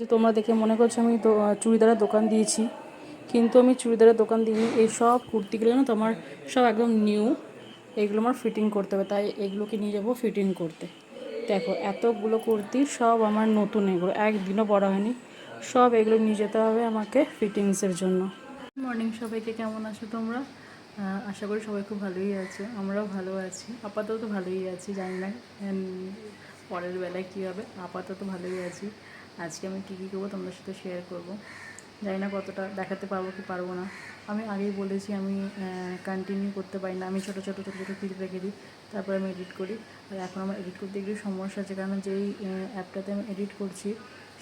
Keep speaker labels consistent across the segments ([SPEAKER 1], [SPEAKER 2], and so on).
[SPEAKER 1] যে তোমরা দেখে মনে করছ আমি চুড়িদারের দোকান দিয়েছি। কিন্তু আমি চুড়িদারের দোকান দিইনি। এই সব কুর্তিগুলো না তোমার সব একদম নিউ এগুলো আমার ফিটিং করতে হবে। তাই এগুলোকে নিয়ে যাব ফিটিং করতে। দেখো, এতগুলো কুর্তি সব আমার নতুন এগুলো। একদিনও পরা হয়নি। সব এগুলো নিয়ে যেতে হবে আমাকে ফিটিংসের জন্য। মর্নিং সবাইকে। কেমন আছো তোমরা? আশা করি সবাই খুব ভালোই আছে। আমরাও ভালো আছি। আপাতত ভালোই আছি, জানি না পরের বেলায় কী হবে। আপাতত ভালোই আছি। আজকে আমি কী কী করব তোমাদের সাথে শেয়ার করব। জানি না কতটা দেখাতে পারব কি পারব না। আমি আগেই বলেছি আমি কন্টিনিউ করতে পারি না। আমি ছোটো ছোটো ছোটো ছোটো ক্লিপ রেখে দিই, তারপরে আমি এডিট করি। আর এখন আমার এডিট করতে একটু সমস্যা আছে, কারণ যেই অ্যাপটাতে আমি এডিট করছি,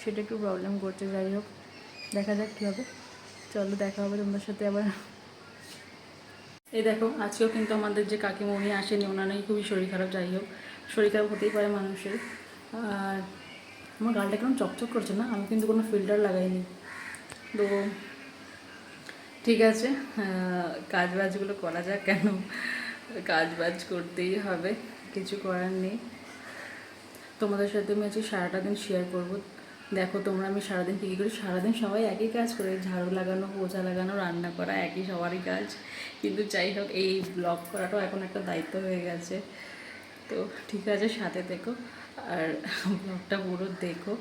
[SPEAKER 1] সেটা একটু প্রবলেম করছে। যাই হোক, দেখা যাক কী হবে। চলো, দেখা হবে তোমাদের সাথে আবার। এই দেখো, আজকেও কিন্তু আমাদের যে কাকিমণি আসেনি, ওনার নাকি খুবই শরীর খারাপ, যাই হোক। শরীর খারাপ হতেই পারে মানুষের। আর আমার গালটা কেমন চকচক করছে না? আমি কিন্তু কোনো ফিল্টার লাগাইনি। তো ঠিক আছে কাজ বাজগুলো করা যাক কেন? কাজ বাজ করতেই হবে, কিছু করার নেই। তোমাদের সাথে আমি আজকে সারাটা দিন শেয়ার করব। দেখো তোমরা আমি সারাদিন কী কী করি? সারাদিন সবাই একই কাজ করে, ঝাড়ু লাগানো পোচা লাগানো, রান্না করা, একই সবারই কাজ। কিন্তু যাই হোক, এই ব্লগ করাটাও এখন একটা দায়িত্ব হয়ে গেছে। তো ঠিক আছে, সাথে দেখো আর ব্লগটা পুরো দেখো।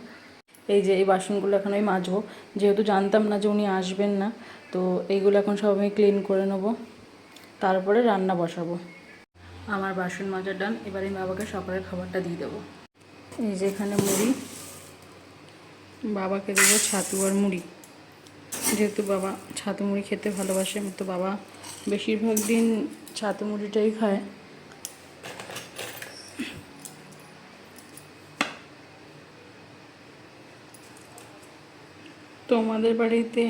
[SPEAKER 1] এই যে এই বাসনগুলো এখন আমি মাজবো। যেহেতু জানতাম না যে উনি আসবেন না, তো এইগুলো এখন সব আমি ক্লিন করে নেব। তারপরে রান্না বসাবো। আমার বাসন মাজা ডান এবার আমি বাবাকে সকালের খাবারটা দিয়ে দেবো। এই যে এখানে মুড়ি। বাবাকে দেবো ছাতু আর মুড়ি। যেহেতু বাবা ছাতু মুড়ি খেতে ভালোবাসে, তো বাবা বেশিরভাগ দিন ছাতু মুড়িটাই খায়। তোমাদের বাড়িতে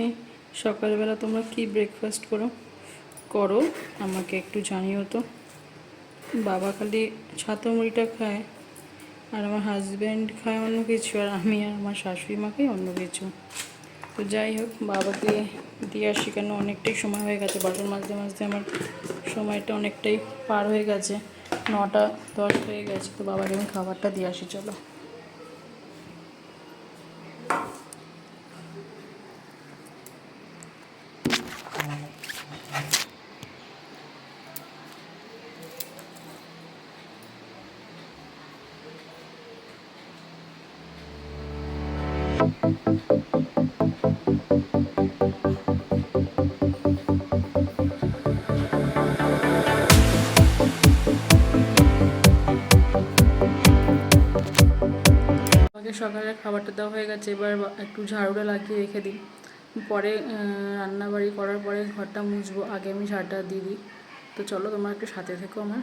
[SPEAKER 1] সকালবেলা তোমরা কি ব্রেকফাস্ট করো? করো, আমাকে একটু জানিও তো। বাবা খালি ছাতু মুড়িটা খায়, আর আমার হাজব্যান্ড খায় অন্য কিছু, আর আমি আর আমার শাশুড়ি মা খাই অন্য কিছু। তো যাই হোক, বাবাকে দিয়ে আসি কেন অনেকটাই সময় হয়ে গেছে। বাসন মাজতে মাজতে আমার সময়টা অনেকটাই পার হয়ে গেছে। নটা দশ হয়ে গেছে, তো বাবাকে আমি খাবারটা দিয়ে আসি, চলো। সকালে খাবারটা দেওয়া হয়ে গেছে, এবার একটু ঝাড়ুটা লাগিয়ে রেখে দিই। পরে রান্না বাড়ি করার পরে ঘরটা মুছবো, আগে আমি ঝাড়টা দিয়ে দিই। তো চলো তোমার একটু সাথে থেকো আমার।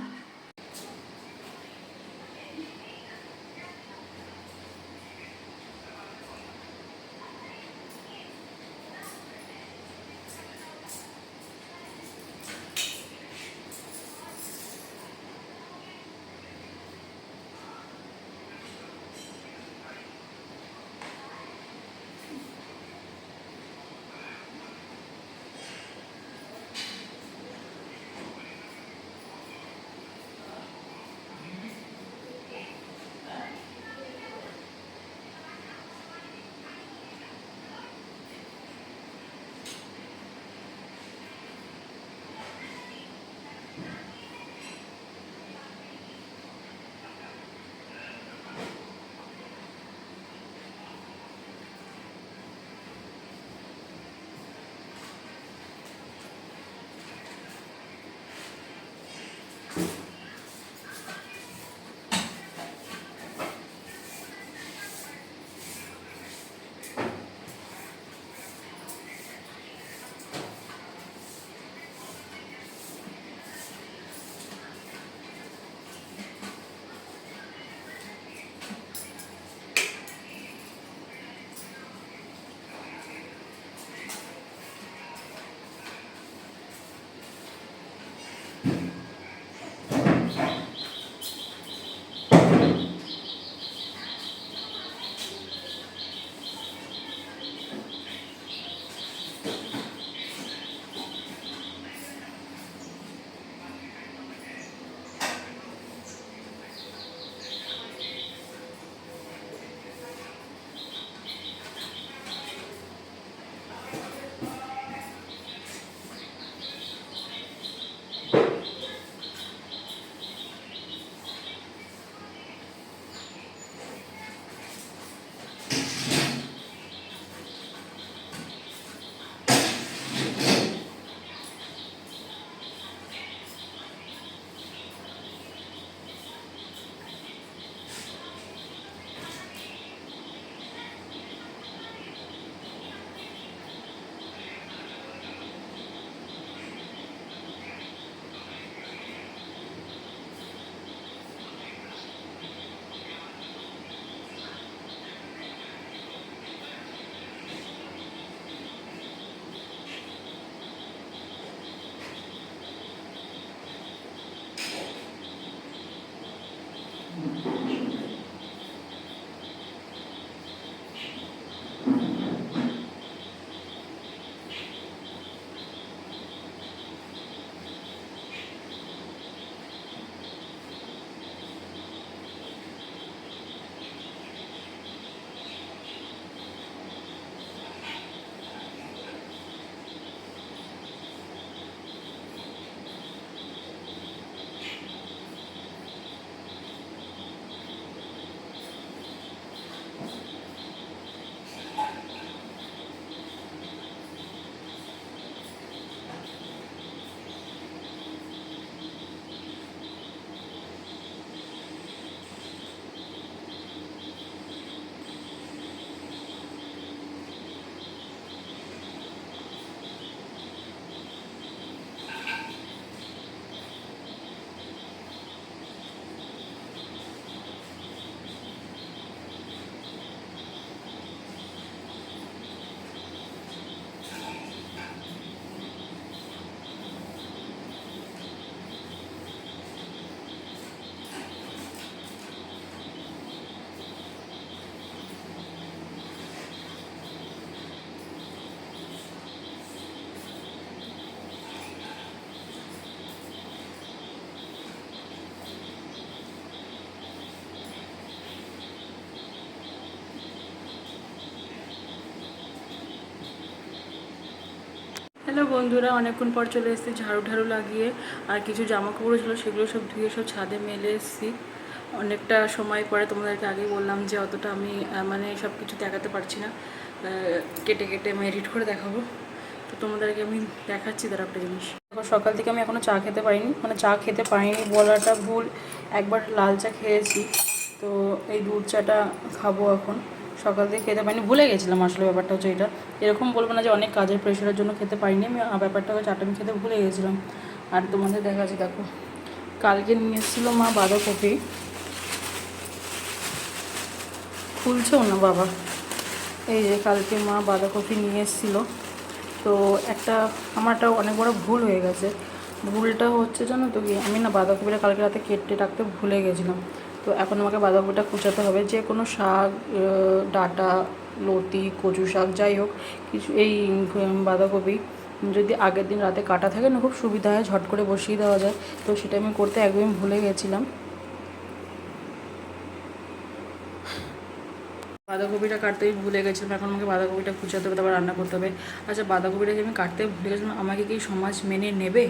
[SPEAKER 1] বন্ধুরা অনেকক্ষণ পর চলে এসেছি, ঝাড়ু ঝাড়ু লাগিয়ে আর কিছু জামা কাপড় ছিল, সেগুলো সব ধুয়ে সব ছাদে মেলে এসেছি। অনেকটা সময় পরে তোমাদেরকে আগেই বললাম যে অতটা আমি মানে সব কিছু দেখাতে পারছি না। কেটে কেটে আমি এডিট করে দেখাবো। তো তোমাদেরকে আমি দেখাচ্ছি তারা একটা জিনিস। সকাল থেকে আমি এখনও চা খেতে পারিনি মানে চা খেতে পারিনি বলাটা ভুল। একবার লাল চা খেয়েছি, তো এই দুধ চাটা খাব এখন। সকাল থেকে খেতে পারিনি, ভুলে গেছিলাম আসলে ব্যাপারটা হচ্ছে এটা। এরকম বলব না যে অনেক কাজের প্রেশারের জন্য খেতে পারিনি, আমি ব্যাপারটা হচ্ছে আমি খেতে ভুলে গেছিলাম। আর তোমাদের দেখা আছে দেখো, কালকে নিয়ে এসেছিল মা বাঁধাকপি। খুলছেও না বাবা। এই যে কালকে মা বাঁধাকপি নিয়ে এসেছিল। তো একটা আমার একটা অনেক বড় ভুল হয়ে গেছে। ভুলটা হচ্ছে জানো তো কি, আমি না বাঁধাকপিটা কালকে রাতে কেটে রাখতে ভুলে গেছিলাম। তো এখন আমাকে বাঁধাকপিটা কুচাতে হবে। যে কোনো শাক ডাঁটা, লতি, কচু শাক, যাই হোক, কিছু এই বাঁধাকপি যদি আগের দিন রাতে কাটা থাকে না, খুব সুবিধা হয়, ঝট করে বসিয়ে দেওয়া যায়। তো সেটা আমি করতে একদমই ভুলে গেছিলাম। বাঁধাকপিটা কাটতেই ভুলে গেছিলাম। এখন আমাকে বাঁধাকপিটা কুচাতে হবে, তারপর রান্না করতে হবে। আচ্ছা বাঁধাকপিটা যে আমি কাটতে ভুলে গেছিলাম। আমাকে কি সমাজ মেনে নেবে?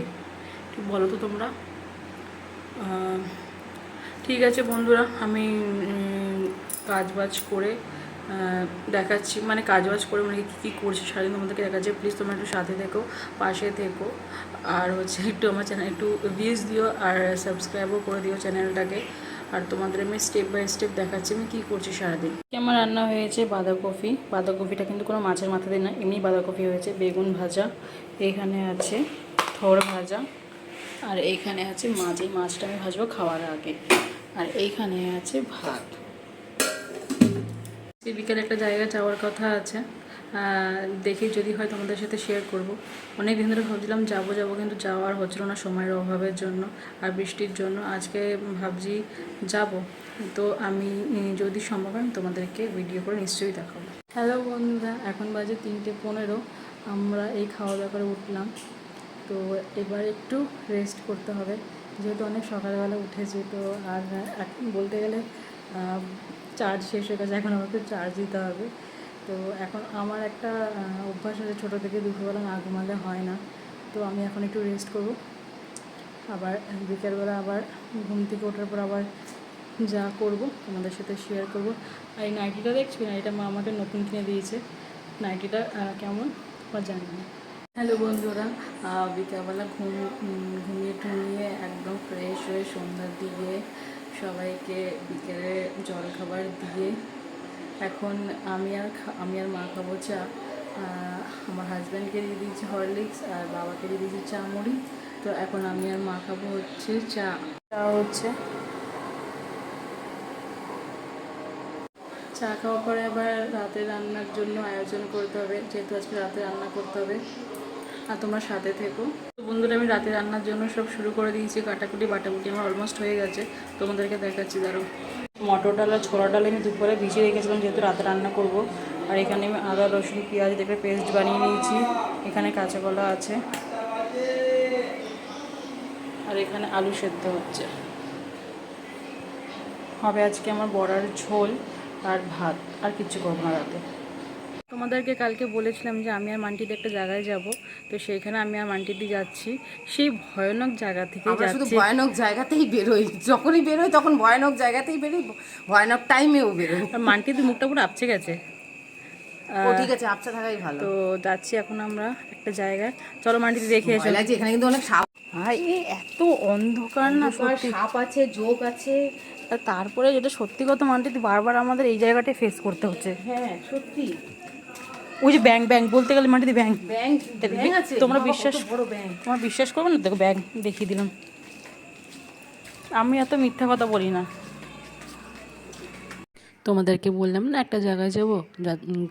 [SPEAKER 1] একটু বলো তো তোমরা? ঠিক আছে বন্ধুরা আমি উম, কাজবাজ করে দেখাচ্ছি মানে কাজবাজ করে মানে কী কী করছি সারাদিন তোমাদেরকে দেখাচ্ছি। প্লিজ তোমরা একটু সাথে থেকো পাশে থেকো আর হচ্ছে একটু আমার চ্যানেল একটু ভিউজ দিও আর সাবস্ক্রাইবও করে দিও চ্যানেলটাকে আর তোমাদের আমি স্টেপ বাই স্টেপ দেখাচ্ছি আমি কী করছি সারাদিন। আমার রান্না হয়েছে বাঁধাকপি। বাঁধাকপিটা কিন্তু কোনো মাছের মাথা না এমনি বাঁধাকপি হয়েছে বেগুন ভাজা এখানে আছে থোড় ভাজা আর এইখানে আছে মাছ। এই মাছটা আমি ভাজবো খাওয়ার আগে। আর এইখানে আছে ভাত। বিকেলে একটা জায়গা যাওয়ার কথা আছে। দেখি যদি হয় তোমাদের সাথে শেয়ার করব। অনেক দিন ধরে ভাবছিলাম যাব যাব কিন্তু যাওয়ার হচ্ছিল না সময়ের অভাবের জন্য আর বৃষ্টির জন্য। আজকে ভাবছি যাব। তো আমি যদি সম্ভব আমি তোমাদেরকে ভিডিও করে নিশ্চয়ই দেখাবো। হ্যালো বন্ধুরা, এখন বাজে তিনটে পনেরো। আমরা এই খাওয়া দাওয়া করে উঠলাম। তো এবার একটু রেস্ট করতে হবে। যেহেতু অনেক সকালবেলা উঠেছি, তো আর বলতে গেলে চার্জ শেষ হয়ে গেছে, এখন আমাকে চার্জ দিতে হবে। তো এখন আমার একটা অভ্যাস আছে, ছোটো থেকে দুপুরবেলা না ঘুমালে হয় না। তো আমি এখন একটু রেস্ট করব। আবার বিকেলবেলা আবার ঘুম থেকে ওঠার পর আবার যা করব, তোমাদের সাথে শেয়ার করব। আর এই নাইটিটা দেখছি? নাইটিটা মা আমাকে নতুন কিনে দিয়েছে। নাইটিটা কেমন? বা জানি না। হ্যালো বন্ধুরা বিকালবেলা ঘুম ঘুমিয়ে টুমিয়ে একদম ফ্রেশ হয়ে সন্ধ্যার দিকে সবাইকে বিকেলে জল খাবার দিয়ে এখন আমি আর আমি আর মা খাব চা। আমার হাজব্যান্ডকে দিয়ে দিয়েছি হরলিক্স আর বাবাকে দিয়ে দিয়েছি চা মুড়ি। তো এখন আমি আর মা খাব হচ্ছে চা। চা হচ্ছে। চা খাওয়ার পরে আবার রাতে রান্নার জন্য আয়োজন করতে হবে, যেহেতু আজকে রাতে রান্না করতে হবে। আর তোমরা সাথে থেকো। তো বন্ধুরা, আমি রাতে রান্নার জন্য সব শুরু করে দিয়েছি। কাটাকুটি বাটাকুটি আমার অলমোস্ট হয়ে গেছে। তোমাদেরকে দেখাচ্ছি দাঁড়ো মটর ডাল আর ছোলা ডাল আমি দুপুরে ভিজিয়ে রেখেছিলাম, যেহেতু রাতে রান্না করব। আর এখানে আমি আদা, রসুন, পেঁয়াজ দেখে পেস্ট বানিয়ে নিয়েছি। এখানে কাঁচা কলা আছে। আর এখানে আলু সেদ্ধ হচ্ছে। হবে আজকে আমার বড়ার ঝোল আর ভাত। আর কিচ্ছু করব না রাতে। তোমাদেরকে কালকে বলেছিলাম যে আমি আর মান্টিতে একটা জায়গায় যাব। তো সেইখানে আমি আর মান্টিদি যাচ্ছি। সেই ভয়ানক জায়গা থেকে
[SPEAKER 2] শুধু ভয়ানক জায়গাতেই বেরোই। যখনই বেরোই তখন ভয়ানক জায়গাতেই বেরোই ভয়ানক টাইমেও বেরোই।
[SPEAKER 1] আর মান্টিদি মুখটা পুরো আপচে গেছে।
[SPEAKER 2] ঠিক আছে আপসা থাকাই ভালো।
[SPEAKER 1] তো যাচ্ছি এখন আমরা একটা জায়গায়। চলো মান্টিদি দেখে এসো।
[SPEAKER 2] এখানে কিন্তু অনেক সাপ।
[SPEAKER 1] ভাই এত অন্ধকার না সত্যি।
[SPEAKER 2] সাপ আছে যোগ আছে।
[SPEAKER 1] তারপরে যেটা সত্যি কথা মান্টিদি বারবার আমাদের এই জায়গাটায় ফেস করতে হচ্ছে।
[SPEAKER 2] হ্যাঁ সত্যি।
[SPEAKER 1] ওই যে ব্যাংক ব্যাংক বলতে গেলে ব্যাংক
[SPEAKER 2] ব্যাংক আছে
[SPEAKER 1] তোমরা বিশ্বাস তোমার বিশ্বাস করবে না? দেখো ব্যাগ দেখিয়ে দিলাম। আমি এত মিথ্যা কথা বলি না। তোমাদেরকে বললাম না একটা জায়গায় যাব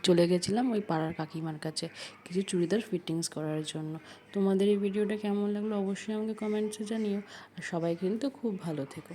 [SPEAKER 1] চলে গেছিলাম ওই পাড়ার কাকিমার কাছে কিছু চুড়িদার ফিটিংস করার জন্য। তোমাদের এই ভিডিওটা কেমন লাগল অবশ্যই আমাকে কমেন্টসে জানিও। আর সবাই কিন্তু খুব ভালো থেকো।